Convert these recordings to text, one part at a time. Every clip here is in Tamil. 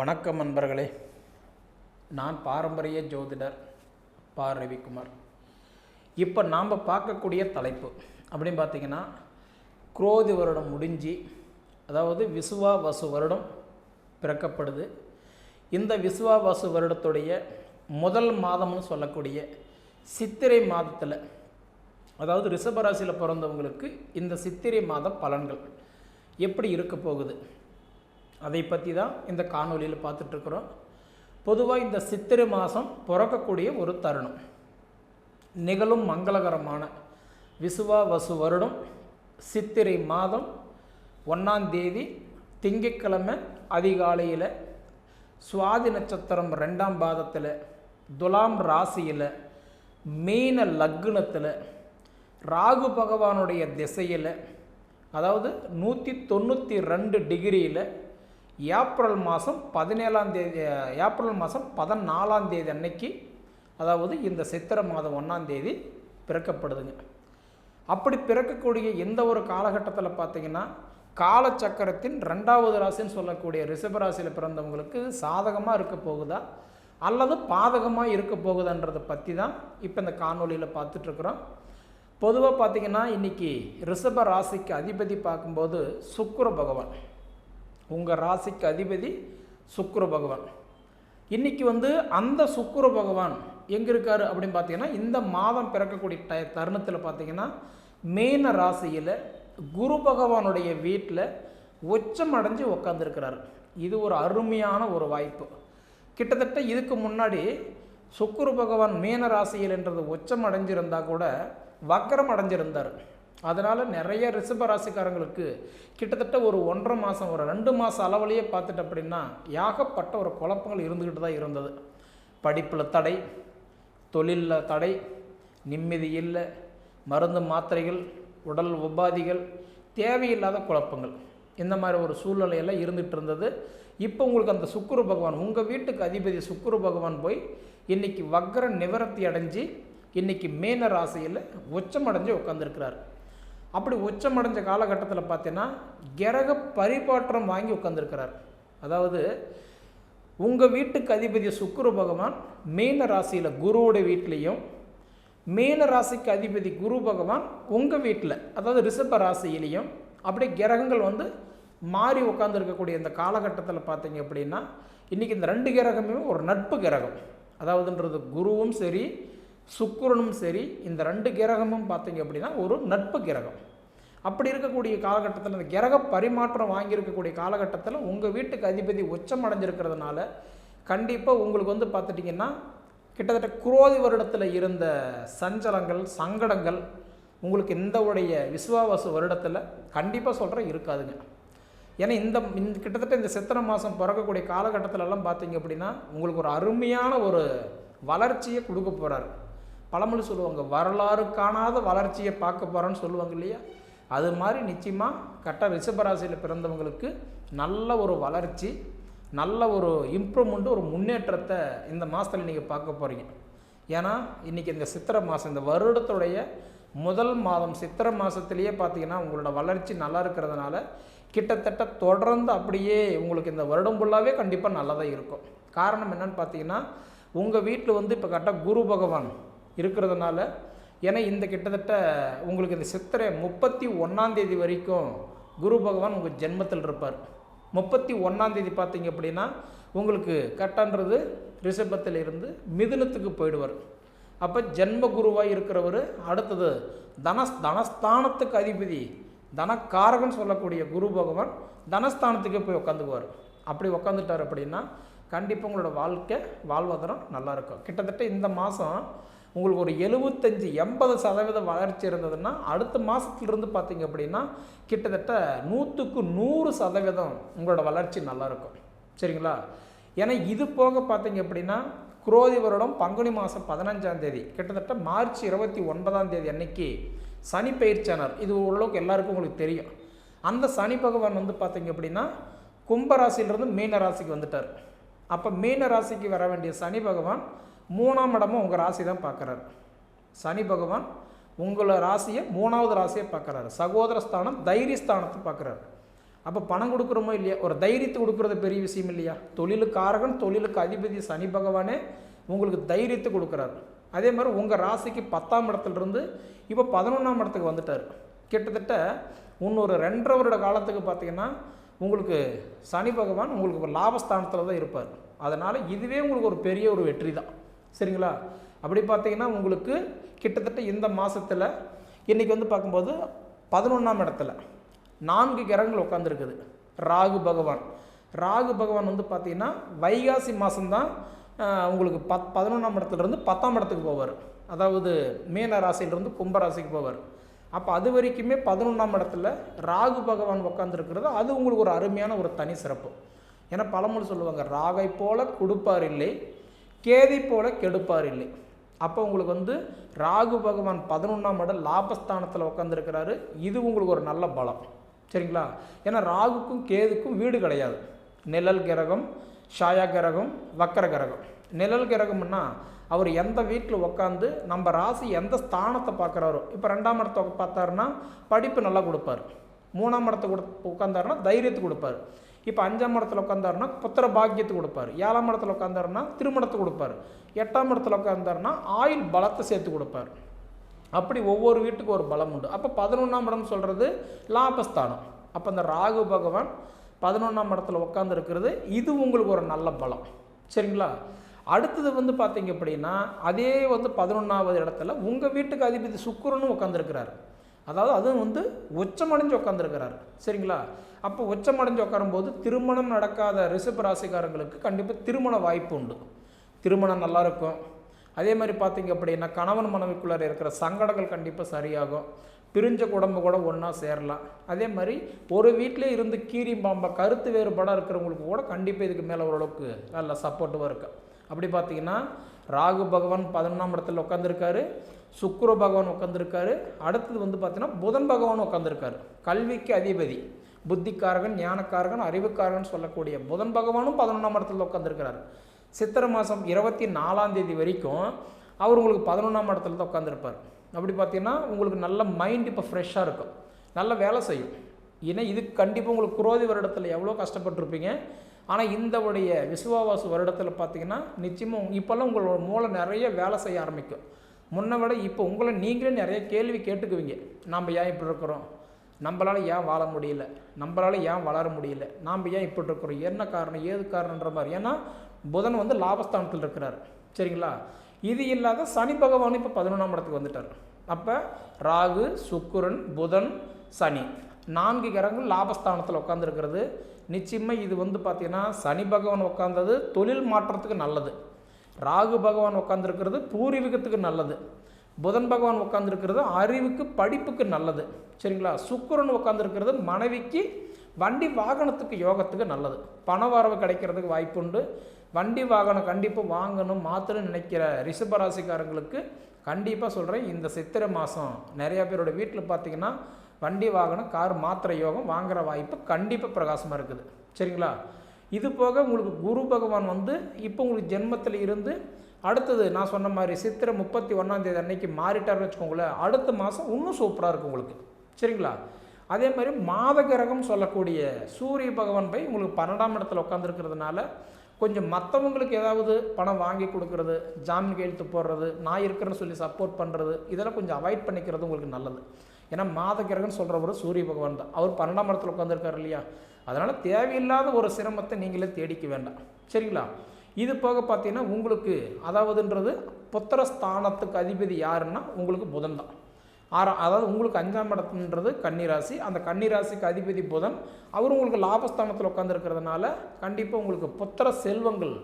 வணக்கம் நண்பர்களே. நான் பாரம்பரிய ஜோதிடர் பா. ரவிக்குமார். இப்போ நாம் பார்க்கக்கூடிய தலைப்பு அப்படின்னு பார்த்தீங்கன்னா குரோதி வருடம் முடிஞ்சு அதாவது விசுவா வசு வருடம் பிறக்கப்படுது. இந்த விசுவா வசு வருடத்துடைய முதல் மாதம்னு சொல்லக்கூடிய சித்திரை மாதத்தில் அதாவது ரிஷபராசியில் பிறந்தவங்களுக்கு இந்த சித்திரை மாத பலன்கள் எப்படி இருக்க போகுது? அதை பற்றி தான் இந்த காணொலியில் பார்த்துட்ருக்குறோம் பொதுவாக இந்த சித்திரை மாதம் பிறக்கக்கூடிய ஒரு தருணம். நிகழும் மங்களகரமான விசுவா வசு வருடம் சித்திரை மாதம் ஒன்றாம் தேதி திங்கட்கிழமை அதிகாலையில் சுவாதி நட்சத்திரம் ரெண்டாம் பாதத்தில் துலாம் ராசியில் மீன லக்னத்தில் ராகு பகவானுடைய திசையில் அதாவது நூற்றி தொண்ணூற்றி ரெண்டு டிகிரியில் ஏப்ரல் மாதம் பதினேழாம் தேதி ஏப்ரல் மாதம் பதினாலாம் தேதி அன்னைக்கு அதாவது இந்த சித்திரை மாதம் ஒன்றாம் தேதி பிறக்கப்படுதுங்க. அப்படி பிறக்கக்கூடிய எந்த ஒரு காலகட்டத்தில் பார்த்தீங்கன்னா காலச்சக்கரத்தின் ரெண்டாவது ராசின்னு சொல்லக்கூடிய ரிஷபராசியில் பிறந்தவங்களுக்கு சாதகமாக இருக்க போகுதா? அல்லது பாதகமாக இருக்க போகுதான்றதை பற்றி தான் இப்போ இந்த காணொலியில் பார்த்துட்ருக்குறோம் பொதுவாக பார்த்தீங்கன்னா இன்றைக்கி ரிஷப ராசிக்கு அதிபதி பார்க்கும்போது சுக்கர பகவான். உங்கள் ராசிக்கு அதிபதி சுக்கிர பகவான். இன்றைக்கி வந்து அந்த சுக்கிர பகவான் எங்கே இருக்கார் அப்படின்னு பார்த்தீங்கன்னா இந்த மாதம் பிறக்கக்கூடிய ட தருணத்தில் பார்த்தீங்கன்னா மீன ராசியில் குரு பகவானுடைய வீட்டில் உச்சம் அடைஞ்சு உக்காந்துருக்கிறார். இது ஒரு அருமையான ஒரு வாய்ப்பு. கிட்டத்தட்ட இதுக்கு முன்னாடி சுக்குரு பகவான் மீன ராசியில் என்றது உச்சம் அடைஞ்சிருந்தால் கூட வக்கரம் அடைஞ்சிருந்தார். அதனால் நிறைய ரிஷப ராசிக்காரங்களுக்கு கிட்டத்தட்ட ஒரு ஒன்றரை மாதம் ஒரு ரெண்டு மாதம் அளவுலேயே பார்த்துட்டு அப்படின்னா ஏகப்பட்ட ஒரு குழப்பங்கள் இருந்துக்கிட்டு தான் இருந்தது. படிப்பில் தடை தொழிலில் தடை நிம்மதி இல்லை மருந்து மாத்திரைகள் உடல் உபாதிகள் தேவையில்லாத குழப்பங்கள். இந்த மாதிரி ஒரு சூழ்நிலையெல்லாம் இருந்துகிட்டு இருந்தது. இப்போ உங்களுக்கு அந்த சுக்குரு பகவான் உங்கள் வீட்டுக்கு அதிபதி சுக்குரு பகவான் போய் இன்றைக்கி வக்ர நிவர்த்தி அடைஞ்சு இன்றைக்கி மேன ராசியில் உச்சமடைஞ்சு உட்காந்துருக்கிறார் அப்படி உச்சமடைஞ்ச காலகட்டத்தில் பார்த்தீங்கன்னா கிரக பரிபாற்றம் வாங்கி உட்காந்துருக்கிறார் அதாவது உங்கள் வீட்டுக்கு அதிபதி சுக்குர பகவான் மீன ராசியில் குருவோட வீட்லேயும் மீன ராசிக்கு அதிபதி குரு பகவான் உங்கள் வீட்டில் அதாவது ரிஷப ராசியிலையும் அப்படியே கிரகங்கள் வந்து மாறி உட்காந்துருக்கக்கூடிய இந்த காலகட்டத்தில் பார்த்தீங்க அப்படின்னா இன்றைக்கி இந்த ரெண்டு கிரகமே ஒரு நட்பு கிரகம். அதாவதுன்றது குருவும் சரி சுக்கிரனும் சரி இந்த ரெண்டு கிரகமும் பார்த்தீங்க அப்படின்னா ஒரு நட்பு கிரகம். அப்படி இருக்கக்கூடிய காலகட்டத்தில் இந்த கிரக பரிமாற்றம் வாங்கியிருக்கக்கூடிய காலகட்டத்தில் உங்கள் வீட்டுக்கு அதிபதி உச்சம் அடைஞ்சிருக்கிறதுனால கண்டிப்பாக உங்களுக்கு வந்து பார்த்துட்டிங்கன்னா கிட்டத்தட்ட குரோதி வருடத்தில் இருந்த சஞ்சலங்கள் சங்கடங்கள் உங்களுக்கு இந்த உடைய விசுவாவாச வருடத்தில் கண்டிப்பாக சொல்கிறேன் இருக்காதுங்க. ஏன்னா இந்த இந்த கிட்டத்தட்ட இந்த சித்திரை மாதம் பிறக்கக்கூடிய காலகட்டத்திலலாம் பார்த்தீங்க அப்படின்னா உங்களுக்கு ஒரு அருமையான ஒரு வளர்ச்சியை கொடுக்க போகிறாரு பழமொழி சொல்லுவாங்க வரலாறு காணாத வளர்ச்சியை பார்க்க போகிறோன்னு சொல்லுவாங்க இல்லையா? அது மாதிரி நிச்சயமாக கரெக்டாக ரிஷபராசியில் பிறந்தவங்களுக்கு நல்ல ஒரு வளர்ச்சி நல்ல ஒரு இம்ப்ரூவ்மெண்ட்டு ஒரு முன்னேற்றத்தை இந்த மாதத்தில் நீங்கள் பார்க்க போகிறீங்க ஏன்னா இன்றைக்கி இந்த சித்திரை மாதம் இந்த வருடத்துடைய முதல் மாதம் சித்திரை மாதத்துலேயே பார்த்தீங்கன்னா உங்களோட வளர்ச்சி நல்லா இருக்கிறதுனால கிட்டத்தட்ட தொடர்ந்து அப்படியே உங்களுக்கு இந்த வருடம் ஃபுல்லாகவே கண்டிப்பாக நல்லதாக இருக்கும். காரணம் என்னன்னு பார்த்தீங்கன்னா உங்கள் வீட்டில் வந்து இப்போ கரெக்டாக குரு பகவான் இருக்கிறதுனால ஏன்னா இந்த கிட்டத்தட்ட உங்களுக்கு இந்த சித்திரை முப்பத்தி ஒன்றாந்தேதி வரைக்கும் குரு பகவான் உங்கள் ஜென்மத்தில் இருப்பார். முப்பத்தி ஒன்றாந்தேதி பார்த்தீங்க அப்படின்னா உங்களுக்கு கட்டன்றது ரிஷபத்தில் இருந்து மிதுனத்துக்கு போயிடுவார். அப்போ ஜென்ம குருவாக இருக்கிறவர் அடுத்தது தனஸ் தனஸ்தானத்துக்கு அதிபதி தனக்காரகன் சொல்லக்கூடிய குரு பகவான் தனஸ்தானத்துக்கே போய் உட்காந்துக்குவார் அப்படி உட்காந்துட்டார் அப்படின்னா கண்டிப்பாக உங்களோட வாழ்க்கை வாழ்வாதாரம் நல்லாயிருக்கும் கிட்டத்தட்ட இந்த மாதம் உங்களுக்கு ஒரு எழுபத்தஞ்சி எண்பது சதவீத வளர்ச்சி இருந்ததுன்னா அடுத்த மாதத்துலேருந்து பார்த்தீங்க அப்படின்னா கிட்டத்தட்ட நூற்றுக்கு நூறு சதவீதம் உங்களோட வளர்ச்சி நல்லாயிருக்கும். சரிங்களா? ஏன்னா இது போக பார்த்தீங்க அப்படின்னா குரோதி வருடம் பங்குனி மாதம் பதினஞ்சாம் தேதி கிட்டத்தட்ட மார்ச் இருபத்தி ஒன்பதாம் தேதி அன்னைக்கு சனி பயிற்சியானார் இது ஓரளவுக்கு எல்லாருக்கும் உங்களுக்கு தெரியும். அந்த சனி பகவான் வந்து பார்த்தீங்க அப்படின்னா கும்பராசிலிருந்து மீன ராசிக்கு வந்துட்டார். அப்போ மீன ராசிக்கு வர வேண்டிய சனி பகவான் மூணாம் இடமும் உங்கள் ராசி தான் பார்க்குறாரு. சனி பகவான் உங்களை ராசியை மூணாவது ராசியை பார்க்குறாரு. சகோதர ஸ்தானம் தைரியஸ்தானத்தை பார்க்குறாரு. அப்போ பணம் கொடுக்குறோமோ இல்லையா? ஒரு தைரியத்தை கொடுக்குறது பெரிய விஷயம் இல்லையா? தொழிலுக்காரகன் தொழிலுக்கு அதிபதி சனி பகவானே உங்களுக்கு தைரியத்தை கொடுக்குறாரு. அதே மாதிரி உங்கள் ராசிக்கு பத்தாம் இடத்துலேருந்து இப்போ பதினொன்றாம் இடத்துக்கு வந்துட்டார். கிட்டத்தட்ட இன்னொரு ரெண்டரை வருட காலத்துக்கு பார்த்தீங்கன்னா உங்களுக்கு சனி பகவான் உங்களுக்கு ஒரு லாபஸ்தானத்தில் தான் இருப்பார். அதனால் இதுவே உங்களுக்கு ஒரு பெரிய ஒரு வெற்றி தான் சரிங்களா? அப்படி பார்த்தீங்கன்னா உங்களுக்கு கிட்டத்தட்ட இந்த மாதத்தில் இன்றைக்கி வந்து பார்க்கும்போது பதினொன்றாம் இடத்துல நான்கு கிரகங்கள் உட்காந்துருக்குது ராகு பகவான். ராகு பகவான் வந்து பார்த்தீங்கன்னா வைகாசி மாதம்தான் உங்களுக்கு பத் பதினொன்றாம் இடத்துலேருந்து பத்தாம் இடத்துக்கு போவார். அதாவது மீன ராசியிலிருந்து கும்ப ராசிக்கு போவார். அப்போ அது வரைக்குமே பதினொன்றாம் இடத்துல ராகு பகவான் உட்காந்துருக்கிறது அது உங்களுக்கு ஒரு அருமையான ஒரு தனி சிறப்பு. ஏன்னா பழமொழி சொல்லுவாங்க ராகை போல கொடுப்பார் இல்லை கேதி போல கெடுப்பார் இல்லை. அப்போ உங்களுக்கு வந்து ராகு பகவான் பதினொன்றாம் இடம் லாபஸ்தானத்தில் உட்காந்துருக்கிறாரு இது உங்களுக்கு ஒரு நல்ல பலம். சரிங்களா? ஏன்னா ராகுக்கும் கேதுக்கும் வீடு கிடையாது. நிழல் கிரகம் ஷாயா கிரகம் வக்கர கிரகம். நிழல் கிரகம்னா அவர் எந்த வீட்டில் உட்காந்து நம்ம ராசி எந்த ஸ்தானத்தை பார்க்குறாரோ. இப்போ ரெண்டாம் இடத்தை பார்த்தாருன்னா படிப்பு நல்லா கொடுப்பார். மூணாம் இடத்தை கொடு உட்காந்தாருன்னா தைரியத்தை கொடுப்பார். இப்போ அஞ்சாம் இடத்துல உட்காந்தாருன்னா புத்திர பாக்கியத்தை கொடுப்பாரு. ஏழாம் இடத்துல உட்காந்தாருன்னா திருமணத்தை கொடுப்பாரு. எட்டாம் இடத்துல உட்காந்தாருன்னா ஆயுள் பலத்தை சேர்த்து கொடுப்பார். அப்படி ஒவ்வொரு வீட்டுக்கும் ஒரு பலம் உண்டு. அப்போ பதினொன்றாம் இடம் சொல்கிறது லாபஸ்தானம். அப்போ இந்த ராகு பகவான் பதினொன்றாம் இடத்துல உட்காந்துருக்கிறது இது உங்களுக்கு ஒரு நல்ல பலம். சரிங்களா? அடுத்தது வந்து பார்த்தீங்க அப்படின்னா அதே வந்து பதினொன்றாவது இடத்துல உங்கள் வீட்டுக்கு அதிபதி சுக்குரனும் உட்காந்துருக்கிறாரு அதாவது அதுவும் வந்து உச்சமடைஞ்சு உட்காந்துருக்கிறார் சரிங்களா? அப்போ உச்சமடைஞ்சு உட்காரும்போது திருமணம் நடக்காத ரிஷப ராசிக்காரங்களுக்கு கண்டிப்பாக திருமண வாய்ப்பு உண்டு. திருமணம் நல்லா இருக்கும் அதே மாதிரி பார்த்தீங்க அப்படின்னா கணவன் மனைவிக்குள்ளார இருக்கிற சங்கடங்கள் கண்டிப்பாக சரியாகும். பிரிஞ்ச குடும்ப கூட ஒன்றா சேரலாம். அதே மாதிரி ஒரு வீட்டிலே இருந்து கீரி பாம்பா கருத்து வேறுபாடாக இருக்கிறவங்களுக்கு கூட கண்டிப்பாக இதுக்கு மேலே ஓரளவுக்கு நல்ல சப்போர்ட்டிவாக இருக்கும் அப்படி பார்த்தீங்கன்னா ராகு பகவான் பதினொன்றாம் இடத்துல உட்காந்துருக்காரு சுக்குர பகவான் உட்காந்துருக்காரு அடுத்தது வந்து பார்த்தீங்கன்னா புதன் பகவான் உட்காந்துருக்காரு கல்விக்கு அதிபதி புத்திக்காரகன் ஞானக்காரகன் அறிவுக்காரகன் சொல்லக்கூடிய புதன் பகவானும் பதினொன்றாம் இடத்துல உட்காந்துருக்கிறார் சித்திரை மாதம் இருபத்தி நாலாம் தேதி வரைக்கும் அவர் உங்களுக்கு பதினொன்றாம் இடத்துல தான் உட்காந்துருப்பார் அப்படி பார்த்தீங்கன்னா உங்களுக்கு நல்ல மைண்ட் இப்போ ஃப்ரெஷ்ஷாக இருக்கும். நல்ல வேலை செய்யும். ஏன்னா இதுக்கு கண்டிப்பாக உங்களுக்கு குரோதி வருடத்தில் எவ்வளோ கஷ்டப்பட்டிருப்பீங்க. ஆனால் இந்தவுடைய உடைய விசுவாவாசு வருடத்தில் பார்த்தீங்கன்னா நிச்சயமாக இப்போல்லாம் உங்களோட மூளை நிறைய வேலை செய்ய ஆரம்பிக்கும். முன்ன விட இப்போ உங்களை நீங்களே நிறைய கேள்வி கேட்டுக்குவீங்க. நாம் ஏன் இப்படி இருக்கிறோம்? நம்மளால் ஏன் வாழ முடியல? நம்மளால் ஏன் வளர முடியல? நாம் ஏன் இப்படி இருக்கிறோம்? என்ன காரணம்? ஏது காரணன்ற மாதிரி. ஏன்னா புதன் வந்து லாபஸ்தானத்தில் இருக்கிறார். சரிங்களா? இது இல்லாத சனி பகவான் இப்போ பதினொன்றாம் இடத்துக்கு வந்துட்டார். அப்போ ராகு சுக்குரன் புதன் சனி. நான்கு கிரகங்கள் லாபஸ்தானத்தில் உட்காந்துருக்கிறது நிச்சயமாக இது வந்து பார்த்திங்கன்னா சனி பகவான் உட்காந்தது தொழில் மாற்றத்துக்கு நல்லது. ராகு பகவான் உட்காந்துருக்கிறது பூர்வீகத்துக்கு நல்லது. புதன் பகவான் உட்காந்துருக்கிறது அறிவுக்கு படிப்புக்கு நல்லது. சரிங்களா? சுக்கரன் உட்காந்துருக்கிறது மனைவிக்கு வண்டி வாகனத்துக்கு யோகத்துக்கு நல்லது. பண வரவு கிடைக்கிறதுக்கு வாய்ப்புண்டு வண்டி வாகனம் கண்டிப்பாக வாங்கணும் மாற்றணும் நினைக்கிற ரிஷபராசிக்காரங்களுக்கு கண்டிப்பாக சொல்கிறேன் இந்த சித்திரை மாதம் நிறையா பேரோட வீட்டில் பார்த்தீங்கன்னா வண்டி வாகனம் கார் மாத்திரை யோகம் வாங்குகிற வாய்ப்பு கண்டிப்பாக பிரகாசமாக இருக்குது. சரிங்களா? இது போக உங்களுக்கு குரு பகவான் வந்து இப்போ உங்களுக்கு ஜென்மத்தில் இருந்து அடுத்தது நான் சொன்ன மாதிரி சித்திரை முப்பத்தி ஒன்றாந்தேதி அன்னைக்கு மாறிட்டார்னு வச்சுக்கோங்களேன் அடுத்த மாதம் இன்னும் சூப்பராக இருக்கும் உங்களுக்கு. சரிங்களா? அதே மாதிரி மாத கிரகம் சொல்லக்கூடிய சூரிய பகவான் போய் உங்களுக்கு பன்னெண்டாம் இடத்துல உட்காந்துருக்கிறதுனால கொஞ்சம் மற்றவங்களுக்கு ஏதாவது பணம் வாங்கி கொடுக்கறது ஜாமீன் கையெழுத்து போடுறது நான் இருக்கிறேன்னு சொல்லி சப்போர்ட் பண்ணுறது இதெல்லாம் கொஞ்சம் அவாய்ட் பண்ணிக்கிறது உங்களுக்கு நல்லது. ஏன்னா மாத கிரகன் சொல்கிறவர் சூரிய பகவான் தான். அவர் பன்னெண்டாம் இடத்துல உட்காந்துருக்காரு இல்லையா? அதனால் தேவையில்லாத ஒரு சிரமத்தை நீங்களே தேடிக்க வேண்டாம். சரிங்களா? இது போக பார்த்தீங்கன்னா உங்களுக்கு அதாவதுன்றது புத்திரஸ்தானத்துக்கு அதிபதி யாருன்னா உங்களுக்கு புதன் தான். ஆறா அதாவது உங்களுக்கு அஞ்சாம் இடத்துன்றது கன்னிராசி. அந்த கன்னிராசிக்கு அதிபதி புதன். அவர் உங்களுக்கு லாபஸ்தானத்தில் உட்காந்துருக்கிறதுனால கண்டிப்பாக உங்களுக்கு புத்திர செல்வங்கள்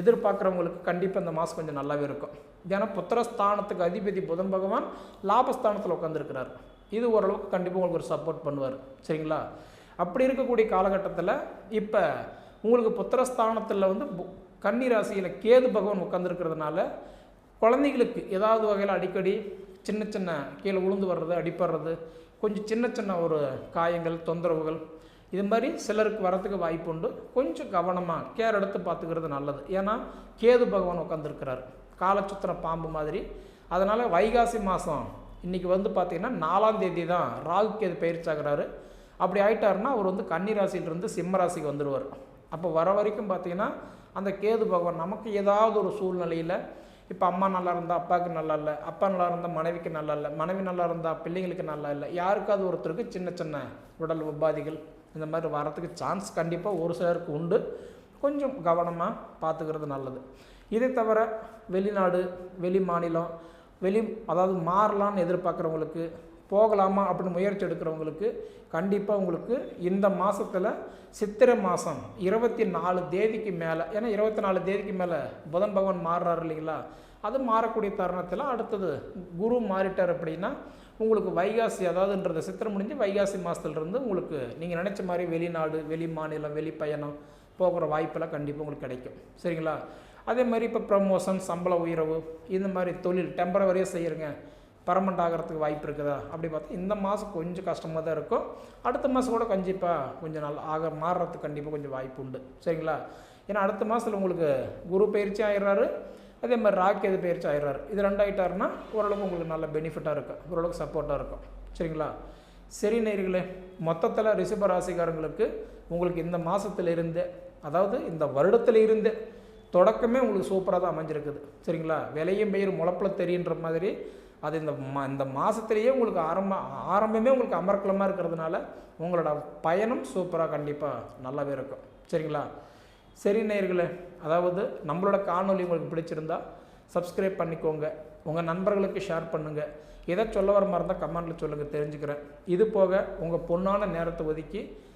எதிர்பார்க்குறவங்களுக்கு கண்டிப்பாக இந்த மாதம் கொஞ்சம் நல்லாவே இருக்கும். ஏன்னா புத்திரஸ்தானத்துக்கு அதிபதி புதன் பகவான் லாபஸ்தானத்தில் உட்காந்துருக்கிறார் இது ஓரளவுக்கு கண்டிப்பாக உங்களுக்கு ஒரு சப்போர்ட் பண்ணுவார். சரிங்களா? அப்படி இருக்கக்கூடிய காலகட்டத்தில் இப்போ உங்களுக்கு புத்திரஸ்தானத்தில் வந்து கன்னி ராசியில் கேது பகவான் உட்காந்துருக்கிறதுனால குழந்தைகளுக்கு ஏதாவது வகையில் அடிக்கடி சின்ன சின்ன கீழே உளுந்து வர்றது அடிப்படுறது கொஞ்சம் சின்ன சின்ன ஒரு காயங்கள் தொந்தரவுகள் இது மாதிரி சிலருக்கு வரத்துக்கு வாய்ப்பு உண்டு. கொஞ்சம் கவனமாக கேர் எடுத்து பார்த்துக்கிறது நல்லது. ஏன்னா கேது பகவான் உட்காந்துருக்கிறார் காலச்சுத்திர பாம்பு மாதிரி. அதனால் வைகாசி மாதம் இன்றைக்கி வந்து பார்த்திங்கன்னா நாலாம் தேதி தான் ராகு கேது பயிற்சி ஆகிறாரு அப்படி ஆயிட்டாருன்னா அவர் வந்து கன்னி ராசியிலிருந்து சிம்ம ராசிக்கு வந்துடுவார் அப்போ வர வரைக்கும் பார்த்தீங்கன்னா அந்த கேது பகவான் நமக்கு ஏதாவது ஒரு சூழ்நிலையில் இப்போ அம்மா நல்லா இருந்தால் அப்பாவுக்கு நல்லா இல்லை அப்பா நல்லா இருந்தால் மனைவிக்கு நல்லா இல்லை மனைவி நல்லா இருந்தால் பிள்ளைங்களுக்கு நல்லா இல்லை யாருக்காவது ஒருத்தருக்கு சின்ன சின்ன உடல் உபாதைகள் இந்த மாதிரி வரத்துக்கு சான்ஸ் கண்டிப்பாக ஒரு சிலருக்கு உண்டு. கொஞ்சம் கவனமாக பார்த்துக்கிறது நல்லது. இதை தவிர வெளிநாடு வெளி மாநிலம் வெளி அதாவது மாறலான்னு எதிர்பார்க்குறவங்களுக்கு போகலாமா அப்படின்னு முயற்சி எடுக்கிறவங்களுக்கு கண்டிப்பாக உங்களுக்கு இந்த மாதத்தில் சித்திரை மாதம் இருபத்தி நாலு தேதிக்கு மேலே ஏன்னா இருபத்தி நாலு தேதிக்கு மேலே புதன் பகவான் மாறுறாரு இல்லைங்களா? அது மாறக்கூடிய தருணத்தில் அடுத்தது குரு மாறிட்டார் அப்படின்னா உங்களுக்கு வைகாசி அதாவதுன்றது சித்திரம் முடிஞ்சு வைகாசி மாதத்துலேருந்து உங்களுக்கு நீங்கள் நினச்ச மாதிரி வெளிநாடு வெளி மாநிலம் வெளி பயணம் போகிற வாய்ப்பெல்லாம் கண்டிப்பாக உங்களுக்கு கிடைக்கும். சரிங்களா? அதே மாதிரி இப்போ ப்ரமோஷன் சம்பள உயர்வு இந்த மாதிரி தொழில் டெம்பரவரியாக செய்கிறங்க பர்மனெண்ட் ஆகிறதுக்கு வாய்ப்பு இருக்குதா? அப்படி பார்த்தா இந்த மாதம் கொஞ்சம் கஷ்டமாக தான் இருக்கும். அடுத்த மாதம் கூட கண்டிப்பாக கொஞ்சம் நல்லா ஆக மாறுறதுக்கு கண்டிப்பாக கொஞ்சம் வாய்ப்பு உண்டு. சரிங்களா? ஏன்னா அடுத்த மாதத்தில் உங்களுக்கு குரு பயிற்சி ஆயிடுறாரு. அதே மாதிரி ராக்கேது பயிற்சி ஆயிடுறாரு. இது ரெண்டாயிட்டாருன்னா ஓரளவுக்கு உங்களுக்கு நல்ல பெனிஃபிட்டாக இருக்கும். ஓரளவுக்கு சப்போர்ட்டாக இருக்கும். சரிங்களா? சரி நேர்களே மொத்தத்தில் ரிஷப ராசிக்காரங்களுக்கு உங்களுக்கு இந்த மாதத்துலேருந்து அதாவது இந்த வருடத்துல இருந்து தொடக்கமே உங்களுக்கு சூப்பராக தான் அமைஞ்சிருக்குது. சரிங்களா? விலையும் பெயர் முளப்பில் தெரியுன்ற மாதிரி அது இந்த மா இந்த மாதத்துலேயே உங்களுக்கு ஆரம்ப ஆரம்பமே உங்களுக்கு அமர்க்கலமாக இருக்கிறதுனால உங்களோட பயணம் சூப்பராக கண்டிப்பாக நல்லாவே இருக்கும். சரிங்களா? சரி நேயர்களே அதாவது நம்மளோட காணொலி உங்களுக்கு பிடிச்சிருந்தா சப்ஸ்கிரைப் பண்ணிக்கோங்க. உங்கள் நண்பர்களுக்கு ஷேர் பண்ணுங்கள் எதை சொல்ல வர மாதிரி இருந்தால் கமெண்ட்டில் சொல்லுங்கள் தெரிஞ்சுக்கிறேன். இது போக உங்கள் பொண்ணான நேரத்தை ஒதுக்கி